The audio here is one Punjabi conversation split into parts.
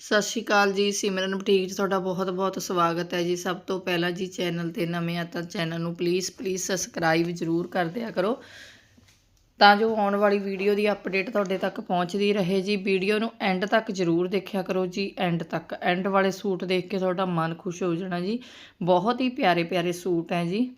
ਸਤਿ ਸ਼੍ਰੀ ਅਕਾਲ ਜੀ, ਸਿਮਰਨ ਬੁਟੀਕ 'ਚ ਤੁਹਾਡਾ ਬਹੁਤ-ਬਹੁਤ ਸਵਾਗਤ ਹੈ ਜੀ। ਸਭ ਤੋਂ ਪਹਿਲਾਂ ਜੀ ਚੈਨਲ ਤੇ ਨਵੇਂ ਆ ਤਾਂ ਚੈਨਲ ਨੂੰ ਪਲੀਜ਼ ਪਲੀਜ਼ ਸਬਸਕ੍ਰਾਈਬ ਜ਼ਰੂਰ ਕਰ ਦਿਆ ਕਰੋ। ਤਾਂ ਜੋ ਆਉਣ ਵਾਲੀ ਵੀਡੀਓ ਦੀ ਅਪਡੇਟ ਤੁਹਾਡੇ ਤੱਕ ਪਹੁੰਚਦੀ ਰਹੇ ਜੀ ਵੀਡੀਓ ਨੂੰ ਐਂਡ ਤੱਕ ਜ਼ਰੂਰ ਦੇਖਿਆ ਕਰੋ ਜੀ। ਐਂਡ ਤੱਕ ਐਂਡ ਵਾਲੇ ਸੂਟ ਦੇਖ ਕੇ ਤੁਹਾਡਾ ਮਨ ਖੁਸ਼ ਹੋ ਜਾਣਾ ਜੀ। ਬਹੁਤ ਹੀ ਪਿਆਰੇ ਪਿਆਰੇ ਸੂਟ ਹੈ ਜੀ।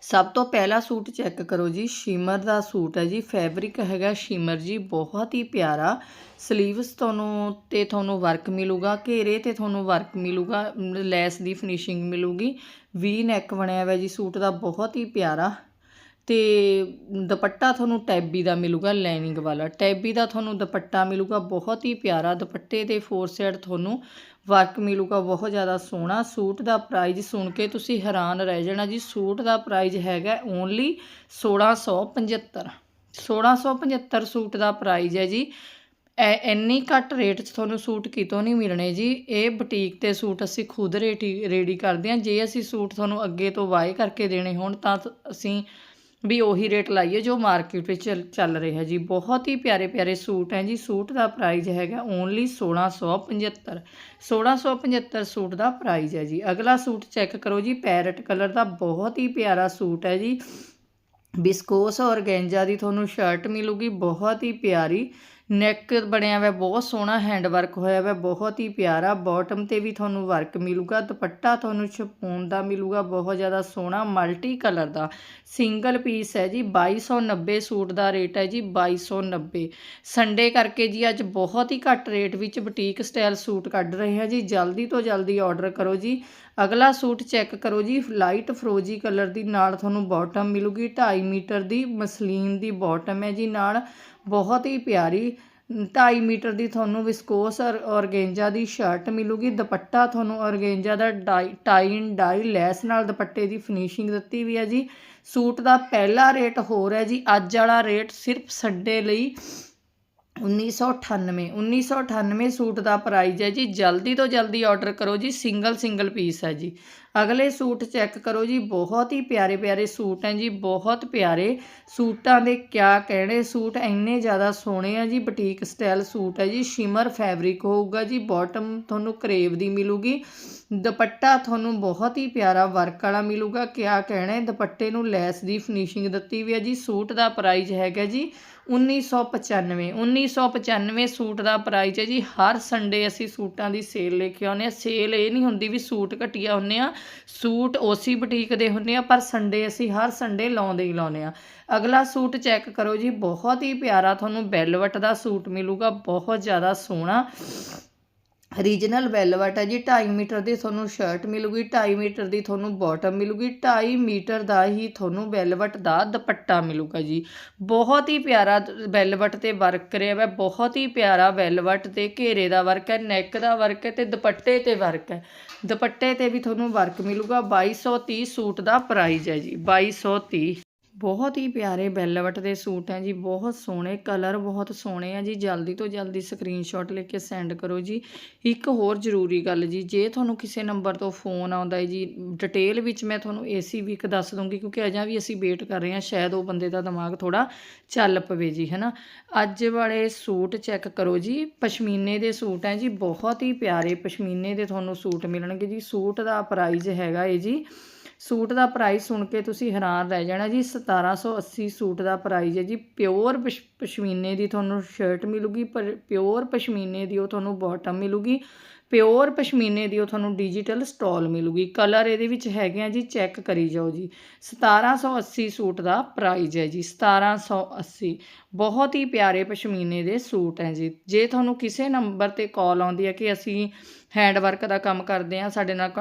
ਸਭ ਤੋਂ ਪਹਿਲਾ ਸੂਟ ਚੈੱਕ ਕਰੋ ਜੀ, ਸ਼ਿਮਰ ਦਾ ਸੂਟ ਹੈ ਜੀ ਫੈਬਰਿਕ ਹੈਗਾ ਸ਼ਿਮਰ ਜੀ, ਬਹੁਤ ਹੀ ਪਿਆਰਾ। ਸਲੀਵਸ ਤੁਹਾਨੂੰ ਤੇ ਤੁਹਾਨੂੰ ਵਰਕ ਮਿਲੂਗਾ, ਘੇਰੇ ਤੇ ਤੁਹਾਨੂੰ ਵਰਕ ਮਿਲੂਗਾ, ਲੈਸ ਦੀ ਫਿਨਿਸ਼ਿੰਗ ਮਿਲੂਗੀ। ਵੀ ਨੈਕ ਬਣਿਆ ਹੋਇਆ ਜੀ ਸੂਟ ਦਾ, ਬਹੁਤ ਹੀ ਪਿਆਰਾ। ਤੇ ਦੁਪੱਟਾ ਤੁਹਾਨੂੰ ਟੈਬੀ ਦਾ ਮਿਲੂਗਾ ਲਾਈਨਿੰਗ ਵਾਲਾ। ਟੈਬੀ ਦਾ ਤੁਹਾਨੂੰ ਦੁਪੱਟਾ ਮਿਲੂਗਾ, ਬਹੁਤ ਹੀ ਪਿਆਰਾ। ਦੁਪੱਟੇ ਦੇ ਫੋਰ ਸਾਈਡ ਤੁਹਾਨੂੰ ਵਰਕ ਮਿਲੂਗਾ ਬਹੁਤ ਜ਼ਿਆਦਾ ਸੋਹਣਾ। ਸੂਟ ਦਾ ਪ੍ਰਾਈਜ਼ ਸੁਣ ਕੇ ਤੁਸੀਂ ਹੈਰਾਨ ਰਹਿ ਜਾਣਾ ਜੀ। ਸੂਟ ਦਾ ਪ੍ਰਾਈਜ਼ ਹੈਗਾ ਓਨਲੀ 1675 1675 ਸੂਟ ਦਾ ਪ੍ਰਾਈਜ਼ ਹੈ ਜੀ। ਐ- ਇੰਨੀ ਘੱਟ ਰੇਟ 'ਚ ਤੁਹਾਨੂੰ ਸੂਟ ਕਿਤੋਂ ਨਹੀਂ ਮਿਲਣੇ ਜੀ। ਇਹ ਬੁਟੀਕ ਤੇ ਸੂਟ ਅਸੀਂ ਖੁਦ ਰੇਟੀ ਰੈਡੀ ਕਰਦੇ ਹਾਂ। ਜੇ ਅਸੀਂ ਸੂਟ ਤੁਹਾਨੂੰ ਅੱਗੇ ਤੋਂ ਵਾਏ ਕਰਕੇ ਦੇਣੇ ਹੋਣ ਤਾਂ ਅਸੀਂ ਵੀ ਉਹੀ ਰੇਟ ਲਾਈਏ ਜੋ ਮਾਰਕੀਟ ਵਿੱਚ ਚੱਲ- ਰਿਹਾ ਜੀ। ਬਹੁਤ ਹੀ ਪਿਆਰੇ ਪਿਆਰੇ ਸੂਟ ਹੈ ਜੀ। ਸੂਟ ਦਾ ਪ੍ਰਾਈਸ ਹੈਗਾ ਓਨਲੀ 1675 1675 ਸੂਟ ਦਾ ਪ੍ਰਾਈਸ ਹੈ ਜੀ। ਅਗਲਾ ਸੂਟ ਚੈੱਕ ਕਰੋ ਜੀ। ਪੈਰਟ ਕਲਰ ਦਾ ਬਹੁਤ ਹੀ ਪਿਆਰਾ ਸੂਟ ਹੈ ਜੀ। ਬਿਸਕੋਸ ਔਰਗੈਂਜਾ ਦੀ ਤੁਹਾਨੂੰ ਸ਼ਰਟ ਮਿਲੂਗੀ। ਬਹੁਤ ਹੀ ਪਿਆਰੀ ਨੈਕ ਬਣਿਆ ਹੋਇਆ, ਬਹੁਤ ਸੋਹਣਾ ਹੈਂਡ ਵਰਕ ਹੋਇਆ ਹੋਇਆ, ਬਹੁਤ ਹੀ ਪਿਆਰਾ। ਬਾਟਮ ਤੇ ਵੀ ਤੁਹਾਨੂੰ ਵਰਕ ਮਿਲੂਗਾ, ਦੁਪੱਟਾ ਤੁਹਾਨੂੰ ਛਪੂਨ ਦਾ ਮਿਲੂਗਾ, ਬਹੁਤ ਜ਼ਿਆਦਾ ਸੋਹਣਾ ਮਲਟੀ ਕਲਰ ਦਾ। ਸਿੰਗਲ ਪੀਸ ਹੈ ਜੀ 2290 ਸੂਟ ਦਾ ਰੇਟ ਹੈ ਜੀ 2290 ਸੰਡੇ ਕਰਕੇ ਜੀ, ਅੱਜ ਬਹੁਤ ਹੀ ਘੱਟ ਰੇਟ ਵਿੱਚ ਬੁਟੀਕ ਸਟਾਈਲ ਸੂਟ ਕੱਢ ਰਹੇ ਹਾਂ ਜੀ। ਜਲਦੀ ਤੋਂ ਜਲਦੀ ਆਰਡਰ ਕਰੋ ਜੀ। ਅਗਲਾ ਸੂਟ ਚੈੱਕ ਕਰੋ ਜੀ ਲਾਈਟ ਫਰੋਜੀ ਕਲਰ ਦੀ, ਨਾਲ ਤੁਹਾਨੂੰ ਬਾਟਮ ਮਿਲੂਗੀ 2.5 ਮੀਟਰ ਦੀ ਮਸਲੀਨ ਦੀ ਬਾਟਮ ਹੈ ਜੀ ਨਾਲ। ਬਹੁਤ ਹੀ ਪਿਆਰੀ 2.5 ਮੀਟਰ ਦੀ ਤੁਹਾਨੂੰ ਵਿਸਕੋਸ ਔਰ ਔਰਗੇਂਜਾ ਦੀ ਸ਼ਰਟ ਮਿਲੂਗੀ। ਦੁਪੱਟਾ ਤੁਹਾਨੂੰ ਔਰਗੇਂਜਾ ਦਾ ਡਾਈ ਟਾਈ ਡਾਈ ਲੈਸ ਨਾਲ ਦੁਪੱਟੇ ਦੀ ਫਿਨਿਸ਼ਿੰਗ ਦਿੱਤੀ ਵੀ ਹੈ ਜੀ। ਸੂਟ ਦਾ ਪਹਿਲਾ ਰੇਟ ਹੋਰ ਹੈ ਜੀ। ਅੱਜ ਵਾਲਾ ਰੇਟ ਸਿਰਫ ਸਾਡੇ ਲਈ 1998 1998 ਸੂਟ ਦਾ ਪ੍ਰਾਈਸ ਹੈ ਜੀ। ਜਲਦੀ ਤੋਂ ਜਲਦੀ ਆਰਡਰ ਕਰੋ ਜੀ। ਸਿੰਗਲ ਸਿੰਗਲ ਪੀਸ ਹੈ ਜੀ। ਅਗਲੇ ਸੂਟ ਚੈੱਕ ਕਰੋ ਜੀ, ਬਹੁਤ ਹੀ ਪਿਆਰੇ ਪਿਆਰੇ ਸੂਟ ਹੈ ਜੀ, ਬਹੁਤ ਪਿਆਰੇ ਸੂਟਾਂ ਦੇ ਕਿਆ ਕਹਿਣੇ ਸੂਟ, ਇੰਨੇ ਜ਼ਿਆਦਾ ਸੋਹਣੇ ਆ ਜੀ, ਬੁਟੀਕ ਸਟਾਈਲ ਸੂਟ ਹੈ ਜੀ, ਸ਼ਿਮਰ ਫੈਬਰਿਕ ਹੋਊਗਾ ਜੀ, ਬਾਟਮ ਤੁਹਾਨੂੰ ਕਰੇਵ ਦੀ ਮਿਲੂਗੀ, ਦੁਪੱਟਾ ਤੁਹਾਨੂੰ ਬਹੁਤ ਹੀ ਪਿਆਰਾ ਵਰਕ ਵਾਲਾ ਮਿਲੂਗਾ, ਕਿਆ ਕਹਿਣਾ, ਦੁਪੱਟੇ ਨੂੰ ਲੈਸ ਦੀ ਫਿਨਿਸ਼ਿੰਗ ਦਿੱਤੀ ਵੀ ਹੈ ਜੀ, ਸੂਟ ਦਾ ਪ੍ਰਾਈਸ ਹੈਗਾ ਜੀ 1995 1995 ਸੂਟ ਦਾ ਪ੍ਰਾਈਸ ਹੈ ਜੀ, ਹਰ ਸੰਡੇ ਅਸੀਂ ਸੂਟਾਂ ਦੀ ਸੇਲ ਲੈ ਕੇ ਆਉਂਦੇ ਆ ਸੇਲ ਇਹ ਨਹੀਂ ਹੁੰਦੀ ਵੀ ਸੂਟ ਘਟੀਆ ਹੁੰਨੇ ਆ ਸੂਟ ਉਸੇ ਬੁਟੀਕ ਦੇ ਹੁੰਨੇ ਆ, ਪਰ ਸੰਡੇ ਅਸੀਂ ਹਰ ਸੰਡੇ ਲਾਉਂਦੇ ਹੀ ਲਾਉਂਦੇ ਆ। ਅਗਲਾ ਸੂਟ ਚੈੱਕ ਕਰੋ ਜੀ, ਬਹੁਤ ਹੀ ਪਿਆਰਾ ਤੁਹਾਨੂੰ ਬੈਲਵਟ ਦਾ ਸੂਟ ਮਿਲੂਗਾ, ਬਹੁਤ ਜ਼ਿਆਦਾ ਸੋਹਣਾ। ਰੀਜਨਲ ਵੈਲਵਟ ਹੈ ਜੀ 2.5 ਮੀਟਰ ਦੀ ਤੁਹਾਨੂੰ ਸ਼ਰਟ ਮਿਲੂਗੀ 2.5 ਮੀਟਰ ਦੀ ਤੁਹਾਨੂੰ ਬਾਟਮ ਮਿਲੂਗੀ 2.5 ਮੀਟਰ ਦਾ ਹੀ ਤੁਹਾਨੂੰ ਵੈਲਵਟ ਦਾ ਦੁਪੱਟਾ ਮਿਲੂਗਾ ਜੀ। ਬਹੁਤ ਹੀ ਪਿਆਰਾ ਵੈਲਵਟ ਤੇ ਵਰਕ ਕਰਿਆ ਹੋਇਆ, ਬਹੁਤ ਹੀ ਪਿਆਰਾ ਵੈਲਵਟ ਤੇ ਘੇਰੇ ਦਾ ਵਰਕ ਹੈ, ਨੈਕ ਦਾ ਵਰਕ ਹੈ ਤੇ ਦੁਪੱਟੇ ਤੇ ਵਰਕ ਹੈ। ਦੁਪੱਟੇ ਤੇ ਵੀ ਤੁਹਾਨੂੰ ਵਰਕ ਮਿਲੂਗਾ 2230 ਸੂਟ ਦਾ ਪ੍ਰਾਈਸ ਹੈ ਜੀ 2230 ਬਹੁਤ ਹੀ ਪਿਆਰੇ ਬੈਲਵਟ ਦੇ ਸੂਟ ਹੈ ਜੀ, ਬਹੁਤ ਸੋਹਣੇ ਕਲਰ ਬਹੁਤ ਸੋਹਣੇ ਆ ਜੀ। ਜਲਦੀ ਤੋਂ ਜਲਦੀ ਸਕਰੀਨਸ਼ਾਟ ਲੈ ਕੇ ਸੈਂਡ ਕਰੋ ਜੀ। ਇੱਕ ਹੋਰ ਜ਼ਰੂਰੀ ਗੱਲ ਜੀ, ਜੇ ਤੁਹਾਨੂੰ ਕਿਸੇ ਨੰਬਰ ਤੋਂ ਫੋਨ ਆਉਂਦਾ ਹੈ ਜੀ ਡਿਟੇਲ ਵਿੱਚ ਮੈਂ ਤੁਹਾਨੂੰ ਏਸੀ ਵੀ ਇੱਕ ਦੱਸ ਦੂੰਗੀ ਕਿਉਂਕਿ ਅਜਾ ਵੀ ਅਸੀਂ ਵੇਟ ਕਰ ਰਹੇ ਹਾਂ, ਸ਼ਾਇਦ ਉਹ ਬੰਦੇ ਦਾ ਦਿਮਾਗ ਥੋੜਾ ਚੱਲ ਪਵੇ ਜੀ ਹੈ ਨਾ ਅੱਜ ਵਾਲੇ ਸੂਟ ਚੈੱਕ ਕਰੋ ਜੀ, ਪਸ਼ਮੀਨੇ ਦੇ ਸੂਟ ਹੈ ਜੀ, ਬਹੁਤ ਹੀ ਪਿਆਰੇ ਪਸ਼ਮੀਨੇ ਦੇ ਤੁਹਾਨੂੰ ਸੂਟ ਮਿਲਣਗੇ ਜੀ। ਸੂਟ ਦਾ ਪ੍ਰਾਈਸ ਹੈਗਾ ਏ ਜੀ ਸੂਟ ਦਾ ਪ੍ਰਾਈਸ ਸੁਣ ਕੇ ਤੁਸੀਂ ਹੈਰਾਨ ਰਹਿ ਜਾਣਾ ਜੀ 1780 ਸੂਟ ਦਾ ਪ੍ਰਾਈਸ ਹੈ ਜੀ। ਪਿਓਰ ਪਸ਼ਮੀਨੇ ਦੀ ਤੁਹਾਨੂੰ ਸ਼ਰਟ ਮਿਲੂਗੀ, ਪਰ, ਪਿਓਰ ਪਸ਼ਮੀਨੇ ਦੀ ਉਹ ਤੁਹਾਨੂੰ ਬਾਟਮ ਮਿਲੂਗੀ। ਪਿਓਰ ਪਸ਼ਮੀਨੇ ਦੀ ਉਹ ਤੁਹਾਨੂੰ ਡਿਜੀਟਲ ਸਟਾਲ ਮਿਲੂਗੀ। ਕਲਰ ਇਹਦੇ ਵਿੱਚ ਹੈਗੇ ਆ ਜੀ ਚੈੱਕ ਕਰੀ ਜਾਓ ਜੀ। 1780 ਸੂਟ ਦਾ ਪ੍ਰਾਈਜ਼ ਹੈ ਜੀ 1780 ਬਹੁਤ ਹੀ ਪਿਆਰੇ ਪਸ਼ਮੀਨੇ ਦੇ ਸੂਟ ਹੈ ਜੀ। ਜੇ ਤੁਹਾਨੂੰ ਕਿਸੇ ਨੰਬਰ ਤੇ ਕਾਲ ਆਉਂਦੀ ਹੈ ਕਿ ਅਸੀਂ ਹੈਂਡ ਵਰਕ ਦਾ ਕੰਮ ਕਰਦੇ ਆ ਸਾਡੇ ਨਾਲ ਕ-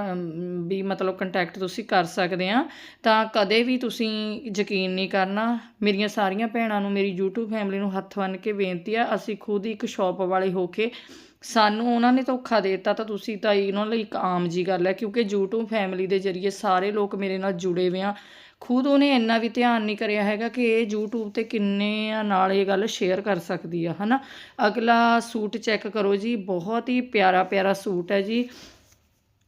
ਵੀ ਮਤਲਬ ਕੰਟੈਕਟ ਤੁਸੀਂ ਕਰ ਸਕਦੇ ਆ ਤਾਂ ਕਦੇ ਵੀ ਤੁਸੀਂ ਯਕੀਨ ਨਹੀਂ ਕਰਨਾ। ਮੇਰੀਆਂ ਸਾਰੀਆਂ ਭੈਣਾਂ ਨੂੰ, ਮੇਰੀ YouTube ਫੈਮਿਲੀ ਨੂੰ ਹੱਥ ਬੰਨ੍ਹ ਕੇ ਬੇਨਤੀ ਆ, ਅਸੀਂ ਖੁਦ ਇੱਕ ਸ਼ਾਪ ਵਾਲੇ ਹੋ ਕੇ ਸਾਨੂੰ ਉਹਨਾਂ ਨੇ ਧੋਖਾ ਦੇ ਦਿੱਤਾ ਤਾਂ ਤੁਸੀਂ ਤਾਂ ਇਹਨਾਂ ਲਈ ਇੱਕ ਆਮ ਜੀ ਗੱਲ ਹੈ, ਕਿਉਂਕਿ YouTube ਫੈਮਿਲੀ ਦੇ ਜ਼ਰੀਏ ਸਾਰੇ ਲੋਕ ਮੇਰੇ ਨਾਲ ਜੁੜੇ ਹੋਏ ਆ। ਖੁਦ ਉਹਨੇ ਇੰਨਾ ਵੀ ਧਿਆਨ ਨਹੀਂ ਕਰਿਆ ਹੈਗਾ ਕਿ ਇਹ YouTube ਤੇ ਕਿੰਨੇ ਆ ਨਾਲ ਇਹ ਗੱਲ ਸ਼ੇਅਰ ਕਰ ਸਕਦੀ ਆ, ਹਨਾ? ਅਗਲਾ ਸੂਟ ਚੈੱਕ ਕਰੋ ਜੀ, ਬਹੁਤ ਹੀ ਪਿਆਰਾ ਪਿਆਰਾ ਸੂਟ ਹੈ ਜੀ।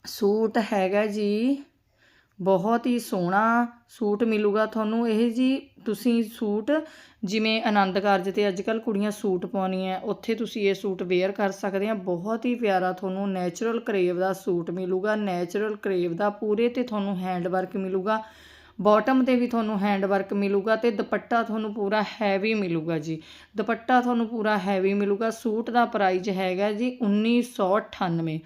ਸੂਟ ਹੈਗਾ ਜੀ ਬਹੁਤ ਹੀ ਸੋਹਣਾ ਸੂਟ ਮਿਲੂਗਾ ਤੁਹਾਨੂੰ। ਇਹ ਜੀ ਤੁਸੀਂ ਸੂਟ ਜਿਵੇਂ ਆਨੰਦ ਕਾਰਜ ਤੇ ਅੱਜ ਕੱਲ ਕੁੜੀਆਂ ਸੂਟ ਪਾਉਣੀਆਂ, ਉੱਥੇ ਤੁਸੀਂ ਇਹ ਸੂਟ ਵੇਅਰ ਕਰ ਸਕਦੇ ਆ। ਬਹੁਤ ਹੀ ਪਿਆਰਾ ਤੁਹਾਨੂੰ ਨੈਚੁਰਲ ਕਰੇਵ ਦਾ ਸੂਟ ਮਿਲੂਗਾ। ਨੈਚੁਰਲ ਕਰੇਵ ਦਾ ਪੂਰੇ ਤੇ ਤੁਹਾਨੂੰ ਹੈਂਡ ਵਰਕ ਮਿਲੂਗਾ। ਬਾਟਮ ਤੇ ਵੀ ਤੁਹਾਨੂੰ ਹੈਂਡ ਵਰਕ ਮਿਲੂਗਾ ਤੇ ਦੁਪੱਟਾ ਤੁਹਾਨੂੰ ਪੂਰਾ ਹੈਵੀ ਮਿਲੂਗਾ ਜੀ। ਦੁਪੱਟਾ ਤੁਹਾਨੂੰ ਪੂਰਾ ਹੈਵੀ ਮਿਲੂਗਾ, ਸੂਟ ਦਾ ਪ੍ਰਾਈਸ ਹੈਗਾ ਜੀ 1998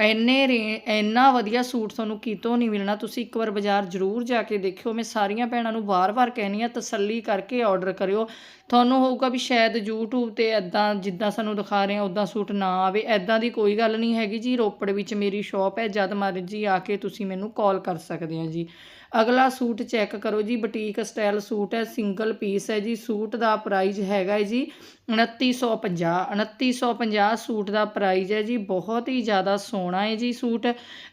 ਇੰਨੇ ਰੇ, ਇੰਨਾ ਵਧੀਆ ਸੂਟ ਤੁਹਾਨੂੰ ਕਿਤੋਂ ਨਹੀਂ ਮਿਲਣਾ, ਤੁਸੀਂ ਇੱਕ ਵਾਰ ਬਾਜ਼ਾਰ ਜ਼ਰੂਰ ਜਾ ਕੇ ਦੇਖਿਓ, ਮੈਂ ਸਾਰੀਆਂ ਭੈਣਾਂ ਨੂੰ ਵਾਰ-ਵਾਰ ਕਹਿਣੀ ਆ, ਤਸੱਲੀ ਕਰਕੇ ਆਰਡਰ ਕਰਿਓ। ਤੁਹਾਨੂੰ ਹੋਊਗਾ ਵੀ ਸ਼ਾਇਦ YouTube ਤੇ ਐਦਾਂ ਜਿੱਦਾਂ ਸਾਨੂੰ ਦਿਖਾ ਰਹੇ ਆ ਉਦਾਂ ਸੂਟ ਨਾ ਆਵੇ ਐਦਾਂ ਦੀ ਕੋਈ ਗੱਲ ਨਹੀਂ ਹੈਗੀ ਜੀ, ਰੋਪੜ ਵਿੱਚ ਮੇਰੀ ਸ਼ਾਪ ਹੈ, ਜਦ ਮਰਜ਼ੀ ਆ ਕੇ ਤੁਸੀਂ ਮੈਨੂੰ ਕਾਲ ਕਰ ਸਕਦੇ ਆ ਜੀ। ਅਗਲਾ ਸੂਟ ਸੂਟ ਚੈੱਕ ਕਰੋ ਜੀ, ਬੁਟੀਕ ਸਟਾਈਲ ਸੂਟ ਹੈ, ਸਿੰਗਲ ਪੀਸ ਹੈ ਜੀ, ਸੂਟ ਦਾ ਪ੍ਰਾਈਜ਼ ਹੈਗਾ ਹੈ ਜੀ 2950 2950 ਸੂਟ ਦਾ ਪ੍ਰਾਈਜ਼ ਹੈ ਜੀ, ਬਹੁਤ ਹੀ ਜ਼ਿਆਦਾ ਸੋਹਣਾ ਹੈ ਜੀ ਸੂਟ,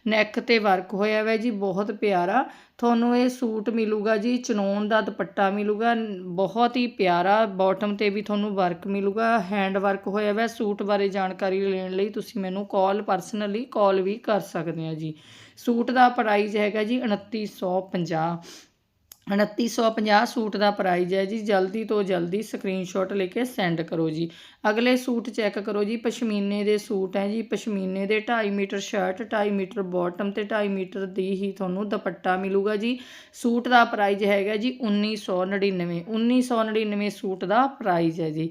ਨੈਕ ਤੇ ਵਰਕ ਹੋਇਆ ਹੋਇਆ ਜੀ, ਬਹੁਤ ਪਿਆਰਾ, ਤੁਹਾਨੂੰ ਇਹ ਸੂਟ ਮਿਲੂਗਾ ਜੀ ਚਨੋਨ ਦਾ ਦੁਪੱਟਾ ਮਿਲੂਗਾ, ਬਹੁਤ ਹੀ ਪਿਆਰਾ ਬਾਟਮ ਤੇ ਵੀ ਤੁਹਾਨੂੰ ਵਰਕ ਮਿਲੂਗਾ ਹੈਂਡ ਵਰਕ ਹੋਇਆ ਹੋਇਆ ਸੂਟ ਬਾਰੇ ਜਾਣਕਾਰੀ ਲੈਣ ਲਈ ਤੁਸੀਂ ਮੈਨੂੰ ਕਾਲ ਪਰਸਨਲੀ ਕਾਲ ਵੀ ਕਰ ਸਕਦੇ ਆ ਜੀ। ਸੂਟ ਦਾ ਪ੍ਰਾਈਜ਼ ਹੈਗਾ ਜੀ 2950 2950 ਸੂਟ ਦਾ ਪ੍ਰਾਈਜ਼ ਹੈ ਜੀ। ਜਲਦੀ ਤੋਂ ਜਲਦੀ ਸਕਰੀਨਸ਼ਾਟ ਲੈ ਕੇ ਸੈਂਡ ਕਰੋ ਜੀ। ਅਗਲੇ ਸੂਟ ਚੈੱਕ ਕਰੋ ਜੀ। ਪਸ਼ਮੀਨੇ ਦੇ ਸੂਟ ਹੈ ਜੀ। ਪਸ਼ਮੀਨੇ ਦੇ 2.5 ਮੀਟਰ ਸ਼ਰਟ 2.5 ਮੀਟਰ ਬਾਟਮ ਤੇ 2.5 ਮੀਟਰ ਦੀ ਹੀ ਤੁਹਾਨੂੰ ਦੁਪੱਟਾ ਮਿਲੂਗਾ ਜੀ। ਸੂਟ ਦਾ ਪ੍ਰਾਈਜ਼ ਹੈਗਾ ਜੀ 1999 1999 ਸੂਟ ਦਾ ਪ੍ਰਾਈਜ਼ ਹੈ ਜੀ।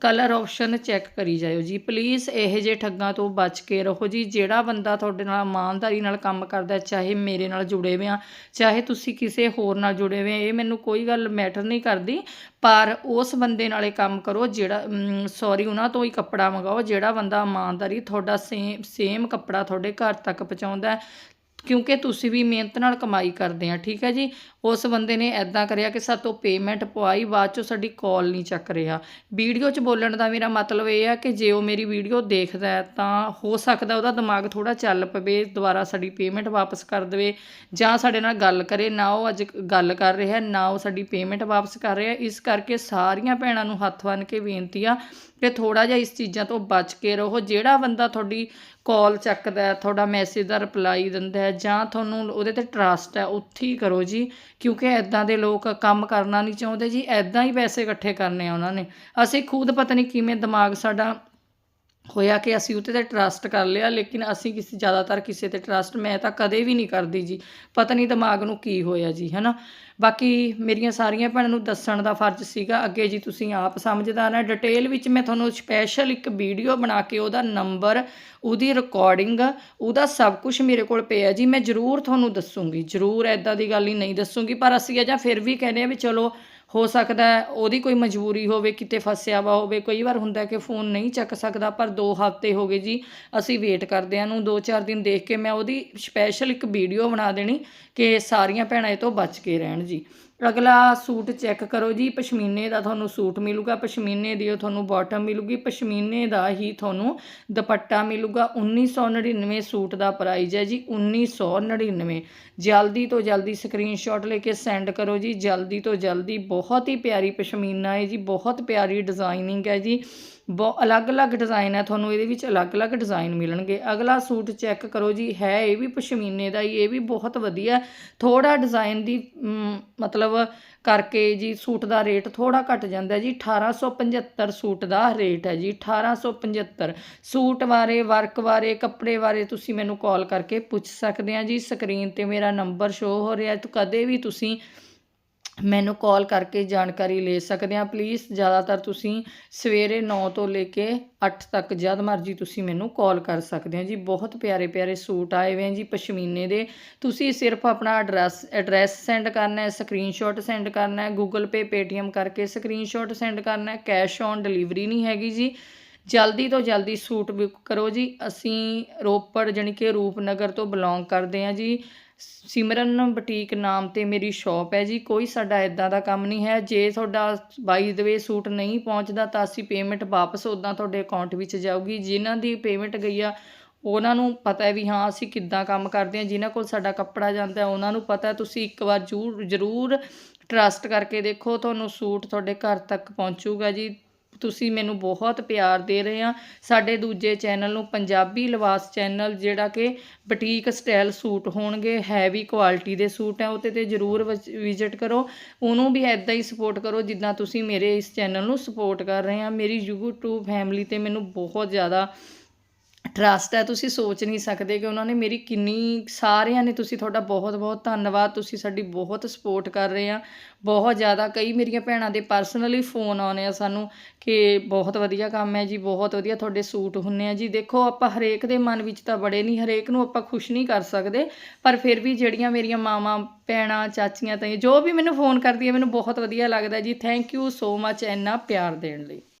ਕਲਰ ਆਪਸ਼ਨ ਚੈੱਕ ਕਰੀ ਜਾਇਓ ਜੀ। ਪਲੀਜ਼ ਇਹ ਜੇ ਠੱਗਾਂ ਤੋਂ ਬਚ ਕੇ ਰਹੋ ਜੀ। ਜਿਹੜਾ ਬੰਦਾ ਤੁਹਾਡੇ ਨਾਲ ਇਮਾਨਦਾਰੀ ਨਾਲ ਕੰਮ ਕਰਦਾ ਚਾਹੇ ਮੇਰੇ ਨਾਲ ਜੁੜੇ ਹੋਇਆ ਚਾਹੇ ਤੁਸੀਂ ਕਿਸੇ ਹੋਰ ਨਾਲ ਜੁੜੇ ਹੋਏ ਇਹ ਮੈਨੂੰ ਕੋਈ ਗੱਲ ਮੈਟਰ ਨਹੀਂ ਕਰਦੀ। ਪਰ ਉਸ ਬੰਦੇ ਨਾਲੇ ਕੰਮ ਕਰੋ, ਜਿਹੜਾ ਸੌਰੀ ਉਹਨਾਂ ਤੋਂ ਹੀ ਕੱਪੜਾ ਮੰਗਾਓ, ਜਿਹੜਾ ਬੰਦਾ ਇਮਾਨਦਾਰੀ ਤੁਹਾਡਾ ਸੇਮ ਸੇਮ ਕੱਪੜਾ ਤੁਹਾਡੇ ਘਰ ਤੱਕ ਪਹੁੰਚਾਉਂਦਾ ਕਿਉਂਕਿ ਤੁਸੀਂ ਵੀ ਮਿਹਨਤ ਨਾਲ ਕਮਾਈ ਕਰਦੇ ਆ, ਠੀਕ ਹੈ ਜੀ? ਉਸ ਬੰਦੇ ਨੇ ਐਦਾਂ ਕਰਿਆ ਕਿ ਸਾਤੋਂ ਪੇਮੈਂਟ ਪਵਾਈ, ਬਾਅਦ ਚੋਂ ਸਾਡੀ ਕਾਲ ਨਹੀਂ ਚੱਕ ਰਿਹਾ। ਵੀਡੀਓ 'ਚ ਬੋਲਣ ਦਾ ਮੇਰਾ ਮਤਲਬ ਇਹ ਆ ਕਿ ਜੇ ਉਹ ਮੇਰੀ ਵੀਡੀਓ ਦੇਖਦਾ ਹੈ ਤਾਂ ਹੋ ਸਕਦਾ ਉਹਦਾ ਦਿਮਾਗ ਥੋੜਾ ਚੱਲ ਪਵੇ, ਦੁਬਾਰਾ ਸਾਡੀ ਪੇਮੈਂਟ ਵਾਪਸ ਕਰ ਦੇਵੇ ਜਾਂ ਸਾਡੇ ਨਾਲ ਗੱਲ ਕਰੇ, ਨਾ ਉਹ ਅੱਜ ਗੱਲ ਕਰ ਰਿਹਾ, ਨਾ ਉਹ ਸਾਡੀ ਪੇਮੈਂਟ ਵਾਪਸ ਕਰ ਰਿਹਾ। ਇਸ ਕਰਕੇ ਸਾਰੀਆਂ ਭੈਣਾਂ ਨੂੰ ਹੱਥ ਬੰਨ੍ਹ ਕੇ ਬੇਨਤੀ ਆ ਕਿ ਥੋੜਾ ਜਿਹਾ ਇਸ ਚੀਜ਼ਾਂ ਤੋਂ ਬਚ ਕੇ ਰਹੋ। ਜਿਹੜਾ ਬੰਦਾ ਤੁਹਾਡੀ ਕਾਲ ਚੱਕਦਾ ਤੁਹਾਡਾ ਮੈਸੇਜ ਦਾ ਰਿਪਲਾਈ ਦਿੰਦਾ ਜਾਂ ਤੁਹਾਨੂੰ ਉਹਦੇ ਤੇ ਟਰਸਟ ਹੈ, ਉੱਥੇ ਹੀ ਕਰੋ ਜੀ। ਕਿਉਂਕਿ ਐਦਾਂ ਦੇ ਲੋਕ ਕੰਮ ਕਰਨਾ ਨਹੀਂ ਚਾਹੁੰਦੇ ਜੀ ਐਦਾਂ ਹੀ ਪੈਸੇ ਇਕੱਠੇ ਕਰਨੇ ਆ ਉਹਨਾਂ ਨੇ। ਅਸੀਂ ਖੁਦ ਪਤਾ ਨਹੀਂ ਕਿਵੇਂ ਦਿਮਾਗ ਸਾਡਾ ਹੋਇਆ ਕਿ ਅਸੀਂ ਉਹਤੇ ਤੇ ਟਰਸਟ ਕਰ ਲਿਆ, ਲੇਕਿਨ ਅਸੀਂ ਕਿਸੇ ਜ਼ਿਆਦਾਤਰ ਕਿਸੇ ਤੇ ਟਰਸਟ ਮੈਂ ਤਾਂ ਕਦੇ ਵੀ ਨਹੀਂ ਕਰਦੀ ਜੀ। ਪਤਾ ਨਹੀਂ ਦਿਮਾਗ ਨੂੰ ਕੀ ਹੋਇਆ ਜੀ, ਹੈਨਾ? ਬਾਕੀ ਮੇਰੀਆਂ ਸਾਰੀਆਂ ਭੈਣਾਂ ਨੂੰ ਦੱਸਣ ਦਾ ਫਰਜ਼ ਸੀਗਾ, ਅੱਗੇ ਜੀ ਤੁਸੀਂ ਆਪ ਸਮਝਦਾਰ ਹੈ ਡਿਟੇਲ ਵਿੱਚ ਮੈਂ ਤੁਹਾਨੂੰ ਸਪੈਸ਼ਲ ਇੱਕ ਵੀਡੀਓ ਬਣਾ ਕੇ ਉਹਦਾ ਨੰਬਰ ਉਹਦੀ ਰਿਕਾਰਡਿੰਗ ਉਹਦਾ ਸਭ ਕੁਝ ਮੇਰੇ ਕੋਲ ਪਿਆ ਜੀ। ਮੈਂ ਜ਼ਰੂਰ ਤੁਹਾਨੂੰ ਦੱਸੂਗੀ, ਜ਼ਰੂਰ ਐਦਾਂ ਦੀ ਗੱਲ ਹੀ ਨਹੀਂ ਦੱਸੂਗੀ, ਪਰ ਅਸੀਂ ਅਜਾ ਫਿਰ ਵੀ ਕਹਿੰਦੇ ਆ ਵੀ ਚਲੋ ਹੋ ਸਕਦਾ ਉਹਦੀ ਕੋਈ ਮਜਬੂਰੀ ਹੋਵੇ, ਕਿਤੇ ਫਸਿਆ ਵਾ ਹੋਵੇ, ਕਈ ਵਾਰ ਹੁੰਦਾ ਕਿ ਫੋਨ ਨਹੀਂ ਚੱਕ ਸਕਦਾ, ਪਰ 2 ਹਫ਼ਤੇ ਹੋ ਗਏ ਜੀ, ਅਸੀਂ ਵੇਟ ਕਰਦੇ ਆਂ ਨੂੰ 2-4 ਦਿਨ ਦੇਖ ਕੇ ਮੈਂ ਉਹਦੀ ਸਪੈਸ਼ਲ ਇੱਕ ਵੀਡੀਓ ਬਣਾ ਦੇਣੀ ਕਿ ਸਾਰੀਆਂ ਭੈਣਾਂ ਇਹ ਤੋਂ ਬਚ ਕੇ ਰਹਿਣ ਜੀ। ਅਗਲਾ ਸੂਟ ਚੈੱਕ ਕਰੋ ਜੀ, ਪਸ਼ਮੀਨੇ ਦਾ ਤੁਹਾਨੂੰ ਸੂਟ ਮਿਲੂਗਾ, ਪਸ਼ਮੀਨੇ ਦੀ ਉਹ ਤੁਹਾਨੂੰ ਬਾਟਮ ਮਿਲੂਗੀ, ਪਸ਼ਮੀਨੇ ਦਾ ਹੀ ਤੁਹਾਨੂੰ ਦੁਪੱਟਾ ਮਿਲੂਗਾ 1999 ਸੂਟ ਦਾ ਪ੍ਰਾਈਜ਼ ਹੈ ਜੀ 1999 ਜਲਦੀ ਤੋਂ ਜਲਦੀ ਸਕਰੀਨਸ਼ਾਟ ਲੈ ਕੇ ਸੈਂਡ ਕਰੋ ਜੀ, ਜਲਦੀ ਤੋਂ ਜਲਦੀ ਬਹੁਤ ਹੀ ਪਿਆਰੀ ਪਸ਼ਮੀਨਾ ਹੈ ਜੀ, ਬਹੁਤ ਪਿਆਰੀ ਡਿਜ਼ਾਈਨਿੰਗ ਹੈ ਜੀ। ਬਹੁਤ ਅਲੱਗ-ਅਲੱਗ ਡਿਜ਼ਾਈਨ ਹੈ, ਤੁਹਾਨੂੰ ਇਹਦੇ ਵਿੱਚ ਅਲੱਗ-ਅਲੱਗ ਡਿਜ਼ਾਈਨ ਮਿਲਣਗੇ। ਅਗਲਾ ਸੂਟ ਚੈੱਕ ਕਰੋ ਜੀ, ਹੈ ਇਹ ਵੀ ਪਸ਼ਮੀਨੇ ਦਾ ਹੀ, ਇਹ ਵੀ ਬਹੁਤ ਵਧੀਆ। ਥੋੜਾ ਡਿਜ਼ਾਈਨ ਦੀ ਮਤਲਬ ਕਰਕੇ ਜੀ, ਸੂਟ ਦਾ ਰੇਟ ਥੋੜਾ ਘਟ ਜਾਂਦਾ ਜੀ। 1875 ਸੂਟ ਦਾ ਰੇਟ ਹੈ ਜੀ 1875 ਸੂਟ ਬਾਰੇ, ਵਰਕ ਬਾਰੇ, ਕੱਪੜੇ ਬਾਰੇ ਤੁਸੀਂ ਮੈਨੂੰ ਕਾਲ ਕਰਕੇ ਪੁੱਛ ਸਕਦੇ ਆ ਜੀ। ਸਕਰੀਨ ਤੇ ਮੇਰਾ ਨੰਬਰ ਸ਼ੋ ਹੋ ਰਿਹਾ, ਕਦੇ ਵੀ ਤੁਸੀਂ ਮੈਨੂੰ ਕਾਲ ਕਰਕੇ ਜਾਣਕਾਰੀ ਲੈ ਸਕਦੇ ਆ ਪਲੀਜ਼ ਜ਼ਿਆਦਾਤਰ ਤੁਸੀਂ ਸਵੇਰੇ 9 ਤੋਂ ਲੈ ਕੇ 8 ਤੱਕ ਜਦ ਮਰਜ਼ੀ ਤੁਸੀਂ ਮੈਨੂੰ ਕਾਲ ਕਰ ਸਕਦੇ ਆ ਜੀ, ਬਹੁਤ ਪਿਆਰੇ ਪਿਆਰੇ ਸੂਟ ਆਏ ਹੋਏ ਆ ਜੀ ਪਸ਼ਮੀਨੇ ਦੇ। ਤੁਸੀਂ ਸਿਰਫ ਆਪਣਾ ਐਡਰੈਸ ਐਡਰੈਸ ਸੈਂਡ ਕਰਨਾ ਹੈ ਸਕਰੀਨਸ਼ਾਟ ਸੈਂਡ ਕਰਨਾ ਹੈ ਗੂਗਲ ਪੇ ਪੇਟੀਐਮ ਕਰਕੇ ਸਕਰੀਨਸ਼ਾਟ ਸੈਂਡ ਕਰਨਾ ਹੈ। ਕੈਸ਼ ਔਨ ਡਿਲੀਵਰੀ ਨਹੀਂ ਹੈਗੀ ਜੀ। ਜਲਦੀ ਤੋਂ ਜਲਦੀ ਸੂਟ ਬੁੱਕ ਕਰੋ ਜੀ। ਅਸੀਂ ਰੋਪੜ ਜਾਣੀ ਕਿ ਰੂਪਨਗਰ ਤੋਂ ਬਿਲੋਂਗ ਕਰਦੇ ਹਾਂ ਜੀ। ਸਿਮਰਨ ਬੁਟੀਕ ਨਾਮ ਤੇ ਮੇਰੀ ਸ਼ਾਪ ਹੈ ਜੀ, ਕੋਈ ਸਾਡਾ ਇਦਾਂ ਦਾ ਕੰਮ ਨਹੀਂ ਹੈ। ਜੇ ਤੁਹਾਡਾ ਬਾਈ ਦੇ ਵੇ ਸੂਟ ਨਹੀਂ ਪਹੁੰਚਦਾ ਤਾਂ ਅਸੀਂ ਪੇਮੈਂਟ ਵਾਪਸ ਉਦਾਂ ਤੁਹਾਡੇ ਅਕਾਊਂਟ ਵਿੱਚ ਜਾਊਗੀ। ਜਿਨ੍ਹਾਂ ਦੀ ਪੇਮੈਂਟ ਗਈ ਆ, ਉਹਨਾਂ ਨੂੰ ਪਤਾ ਹੈ ਵੀ ਹਾਂ, ਅਸੀਂ ਕਿੱਦਾਂ ਕੰਮ ਕਰਦੇ ਹਾਂ। ਜਿਨ੍ਹਾਂ ਕੋਲ ਸਾਡਾ ਕੱਪੜਾ ਜਾਂਦਾ ਉਹਨਾਂ ਨੂੰ ਪਤਾ ਤੁਸੀਂ ਇੱਕ ਵਾਰ ਜ਼ਰੂਰ ਜ਼ਰੂਰ ਟਰਸਟ ਕਰਕੇ ਦੇਖੋ, ਤੁਹਾਨੂੰ ਸੂਟ ਤੁਹਾਡੇ ਘਰ ਤੱਕ ਪਹੁੰਚੂਗਾ ਜੀ। ਤੁਸੀਂ ਮੈਨੂੰ ਬਹੁਤ ਪਿਆਰ ਦੇ ਰਹੇ ਆ। ਸਾਡੇ ਦੂਜੇ ਚੈਨਲ ਨੂੰ ਪੰਜਾਬੀ ਲਿਬਾਸ ਚੈਨਲ, ਜਿਹੜਾ ਕਿ ਬੁਟੀਕ ਸਟਾਈਲ ਸੂਟ ਹੋਣਗੇ, ਹੈਵੀ ਕੁਆਲਿਟੀ ਦੇ ਸੂਟ ਹੈ ਉਹਤੇ ਤੇ ਜਰੂਰ ਵਿਜ਼ਿਟ ਕਰੋ। ਉਹਨੂੰ ਵੀ ਐਦਾਂ ਹੀ ਸਪੋਰਟ ਕਰੋ ਜਿੱਦਾਂ ਤੁਸੀਂ ਮੇਰੇ ਇਸ ਚੈਨਲ ਨੂੰ ਸਪੋਰਟ ਕਰ ਰਹੇ ਆ। ਮੇਰੀ YouTube ਫੈਮਿਲੀ ਤੇ ਮੈਨੂੰ ਬਹੁਤ ਜ਼ਿਆਦਾ ਟਰਸਟ ਹੈ, ਤੁਸੀਂ ਸੋਚ ਨਹੀਂ ਸਕਦੇ ਕਿ ਉਹਨਾਂ ਨੇ ਮੇਰੀ ਕਿੰਨੀ, ਸਾਰਿਆਂ ਨੇ ਤੁਸੀਂ ਤੁਹਾਡਾ ਬਹੁਤ ਬਹੁਤ ਧੰਨਵਾਦ, ਤੁਸੀਂ ਸਾਡੀ ਬਹੁਤ ਸਪੋਰਟ ਕਰ ਰਹੇ ਆ। ਬਹੁਤ ਜ਼ਿਆਦਾ, ਕਈ ਮੇਰੀਆਂ ਭੈਣਾਂ ਦੇ ਪਰਸਨਲੀ ਫੋਨ ਆਉਣੇ ਆ ਸਾਨੂੰ ਕਿ ਬਹੁਤ ਵਧੀਆ ਕੰਮ ਹੈ ਜੀ, ਬਹੁਤ ਵਧੀਆ ਤੁਹਾਡੇ ਸੂਟ ਹੁੰਨੇ ਆ ਜੀ। ਦੇਖੋ, ਆਪਾਂ ਹਰੇਕ ਦੇ ਮਨ ਵਿੱਚ ਤਾਂ ਬੜੇ ਨਹੀਂ, ਹਰੇਕ ਨੂੰ ਆਪਾਂ ਖੁਸ਼ ਨਹੀਂ ਕਰ ਸਕਦੇ, ਪਰ ਫਿਰ ਵੀ ਜਿਹੜੀਆਂ ਮੇਰੀਆਂ ਮਾਵਾਂ, ਭੈਣਾਂ, ਚਾਚੀਆਂ ਤਾਂ ਜੋ ਵੀ ਮੈਨੂੰ ਫੋਨ ਕਰਦੀਆਂ, ਮੈਨੂੰ ਬਹੁਤ ਵਧੀਆ ਲੱਗਦਾ ਜੀ। ਥੈਂਕ ਯੂ ਸੋ ਮੱਚ ਇੰਨਾ ਪਿਆਰ ਦੇਣ ਲਈ।